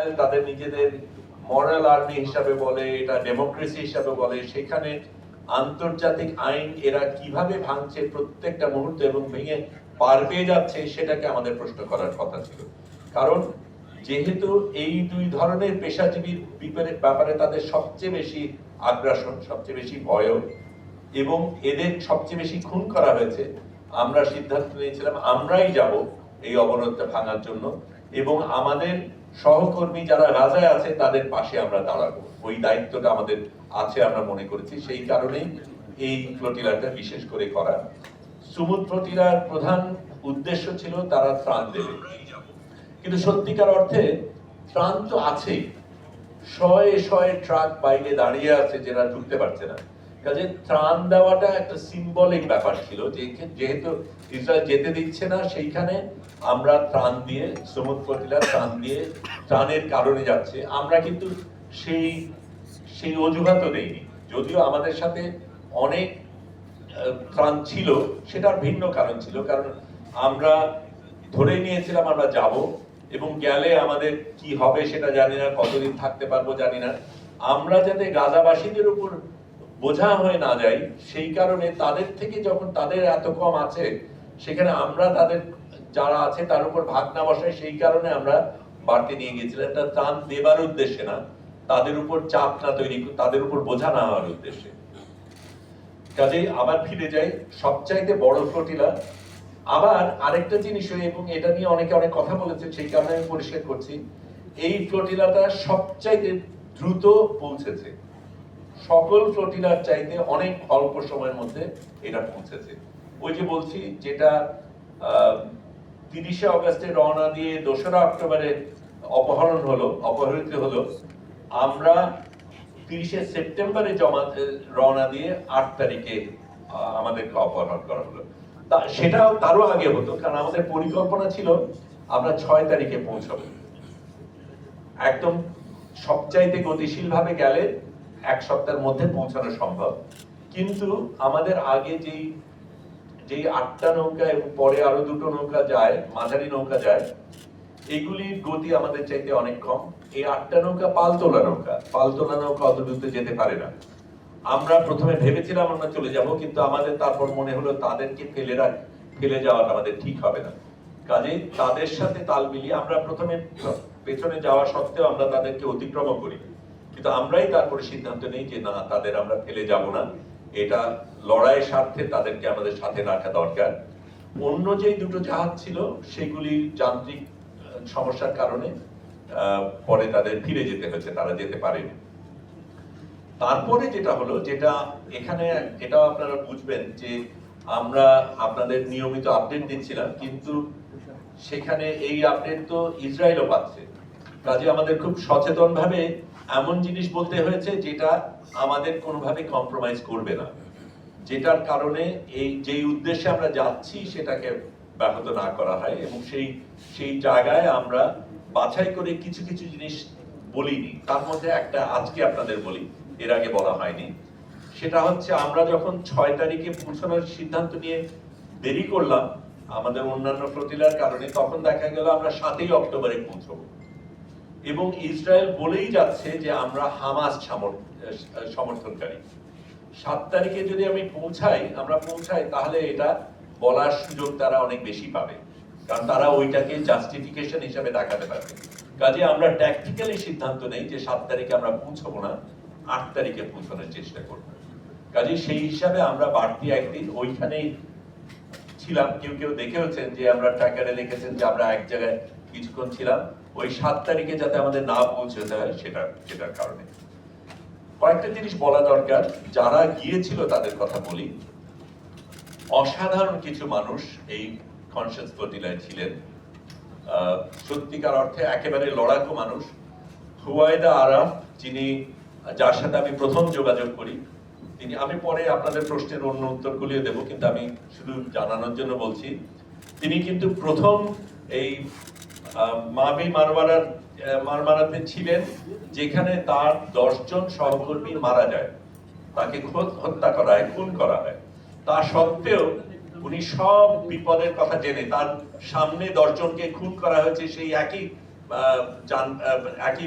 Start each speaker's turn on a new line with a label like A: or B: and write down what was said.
A: Israel তাদের নিজেদের মরাল army হিসাবে বলে, এটা ডেমোক্রেসি হিসাবে বলে, সেখানে আন্তর্জাতিক আইন এরা কীভাবে ভাঙছে প্রত্যেকটা মুহূর্তে এবং ভেঙে পার পেয়ে যাচ্ছে, সেটাকে আমাদের প্রশ্ন করার কথা ছিল। কারণ যেহেতু এই দুই ধরনের পেশাজীবীর বিপরে- ব্যাপারে তাদের সবচেয়ে বেশি আগ্রাসন, সবচেয়ে বেশি ভয় এবং এদের সবচেয়ে বেশি খুন করা হয়েছে, আমরা সিদ্ধান্ত নিয়েছিলাম আমরাই যাব এই অবরোধটা ভাঙার জন্য। এবং আমাদের সহকর্মী যারা গাজায় আছে, তাদের পাশে আমরা দাঁড়াবো। ওই দায়িত্বটা আমাদের আছে আমরা মনে করেছি। সেই কারণেই এই ফ্লোটিলাটা বিশেষ করে করা। সুমুদ ফ্লোটিলার প্রধান উদ্দেশ্য ছিল তারা ত্রাণ দেবে। কিন্তু সত্যিকার অর্থে ত্রাণ তো আছেই। শয়ে শয়ে ট্রাক বাইরে দাঁড়িয়ে আছে, যেটা ঢুকতে পারছে না। কাজে ত্রাণ দেওয়াটা একটা সিম্বলিক ব্যাপার ছিল, যে যেহেতু ইসরায়েল যেতে দিচ্ছে না, সেইখানে আমরা ত্রাণ দিয়ে ত্রাণ দিয়ে ত্রাণের কারণে যাচ্ছে। আমরা কিন্তু সেই সেই অজুহাতও দেইনি। যদিও আমাদের সাথে অনেক ত্রাণ ছিল, সেটার ভিন্ন কারণ ছিল। কারণ আমরা ধরে নিয়েছিলাম আমরা যাব, এবং গেলে আমাদের কি হবে সেটা জানি না, কতদিন থাকতে পারব জানি না। আমরা যাতে গাজাবাসীদের উপর বোঝা হয়ে না যাই সেই কারণে তাদের থেকে যখন তাদের এত কম আছে, সেখানে আমরা তাদের যারা আছে তার উপর ভাগ না বসাই সেই কারণে আমরা বাড়তি নিয়ে গেছিলাম এটা ত্রাণ দেবার উদ্দেশ্যে না, তাদের উপর চাপ না তৈরি, তাদের উপর বোঝা না হওয়ার উদ্দেশ্যে। কাজেই আবার ফিরে যাই, সবচাইতে বড় ফ্লোটিলা। আবার আরেকটা জিনিস হয়, এবং এটা নিয়ে অনেকে অনেক কথা বলেছে, সেই কারণে আমি পরিষ্কার করছি, এই ফ্লোটিলাটা সবচাইতে দ্রুত পৌঁছেছে। সকল ফ্লোটিলার চাইতে অনেক অল্প সময়ের মধ্যে এটা পৌঁছেছে। ওই যে বলছি, যেটা তিরিশে অগস্টে রওনা দিয়ে দোসরা অক্টোবরে অপহরণ হলো, অপহৃত হলো, আমরা তিরিশে সেপ্টেম্বরে জমা রওনা দিয়ে আট তারিখে আমাদেরকে অপহরণ করা হলো। তা, সেটাও তারও আগে হতো, কারণ আমাদের পরিকল্পনা ছিল, আমরা ছয় তারিখে পৌঁছাবো। একদম সবচাইতে গতিশীল ভাবে গেলে এক সপ্তাহের মধ্যে পৌঁছানো সম্ভব। কিন্তু আমাদের আগে যেই যেই আটটা নৌকা এবং পরে আরও দুটো নৌকা যায়, মাঝারি নৌকা যায়, এগুলির গতি আমাদের চাইতে অনেক কম। এই আটটা নৌকা পালতোলা নৌকা। পালতোলা নৌকা অত দ্রুত যেতে পারে না। আমরা প্রথমে ভেবেছিলাম আমরা চলে যাব, কিন্তু আমাদের তারপর মনে হলো তাদেরকে ফেলে রাখ, ফেলে যাওয়াটা আমাদের ঠিক হবে না। কাজে তাদের সাথে তাল মিলিয়ে আমরা প্রথমে পেছনে যাওয়া সত্ত্বেও আমরা তাদেরকে অতিক্রম করি। কিন্তু আমরাই তারপরে সিদ্ধান্ত নেই যে না, তাদের আমরা ফেলে যাব না। এটা লড়াইয়ের স্বার্থে তাদেরকে আমাদের সাথে রাখা দরকার। অন্য যেই দুটো জাহাজ ছিল, সেগুলি যান্ত্রিক সমস্যার কারণে পরে তাদের ফিরে যেতে হয়েছে, তারা যেতে পারেনি। তারপরে যেটা হলো, যেটা এখানে এটাও আপনারা বুঝবেন যে আমরা আপনাদের নিয়মিত আপডেট দিচ্ছিলাম, কিন্তু সেখানে এই আপডেট তো ইসরায়েলও পাচ্ছে। কাজে আমাদের খুব সচেতন ভাবে এমন জিনিস বলতে হয়েছে যেটা আমাদের কোনোভাবে কম্প্রোমাইজ করবে না। যেটার কারণে এই যেই উদ্দেশ্যে আমরা যাচ্ছি সেটাকে ব্যাহত না করা হয় এবং সেই সেই জায়গায় আমরা বাছাই করে কিছু কিছু জিনিস বলিনি। তার মধ্যে একটা আজকে আপনাদের বলি, এর আগে বলা হয়নি। সেটা হচ্ছে আমরা যখন ছয় তারিখে পৌঁছানোর সিদ্ধান্ত নিয়ে দেরি করলাম, আমাদের অন্যান্য প্রতিলার কারণে তখন দেখা গেল আমরা সাতই অক্টোবরে পৌঁছবো। এবং ইসরায়েল বলেই যাচ্ছে যে আমরা হামাস সমর্থনকারী। সাত তারিখে যদি আমি পৌঁছাই, আমরা পৌঁছাই, তাহলে এটা বলার সুযোগ তারা অনেক বেশি পাবে। কারণ তারা ওইটাকে জাস্টিফিকেশন হিসাবে দেখাতে পারবে। কাজে আমরা ট্যাকটিক্যালি সিদ্ধান্ত নেই যে সাত তারিখে আমরা পৌঁছবো না, আট তারিখে পৌঁছানোর চেষ্টা করব। কাজে সেই হিসাবে আমরা বাড়তি একদিন ওইখানেই ছিলাম। কেউ কেউ দেখেওছেন যে আমরা ট্র্যাকারে লিখেছেন যে আমরা এক জায়গায় কিছুক্ষণ ছিলাম। ওই সাত তারিখে যাতে আমাদের না পৌঁছতে হয় সেটা সেটার কারণে। কয়েকটা জিনিস বলা দরকার। যারা গিয়েছিল তাদের কথা বলি। অসাধারণ কিছু মানুষ এই কনসিয়াস ফ্লোটিলায় ছিলেন। সত্যিকার অর্থে একেবারে লড়াকু মানুষ। হুয়াইদা আরাফ, যিনি যার সাথে আমি প্রথম যোগাযোগ করি, তিনি, আমি পরে আপনাদের প্রশ্নের অন্য উত্তরগুলিও দেব, কিন্তু আমি শুধু জানানোর জন্য বলছি, তিনি কিন্তু প্রথম এই মাবি মারমারার মারমারাতে ছিলেন, যেখানে তার দশজন সহকর্মী মারা যায়। তাকে হত্যা করা হয়, খুন করা হয়। তা সত্ত্বেও উনি সব বিপদের কথা জেনে, তার সামনে দশজনকে খুন করা হয়েছে, সেই একই একই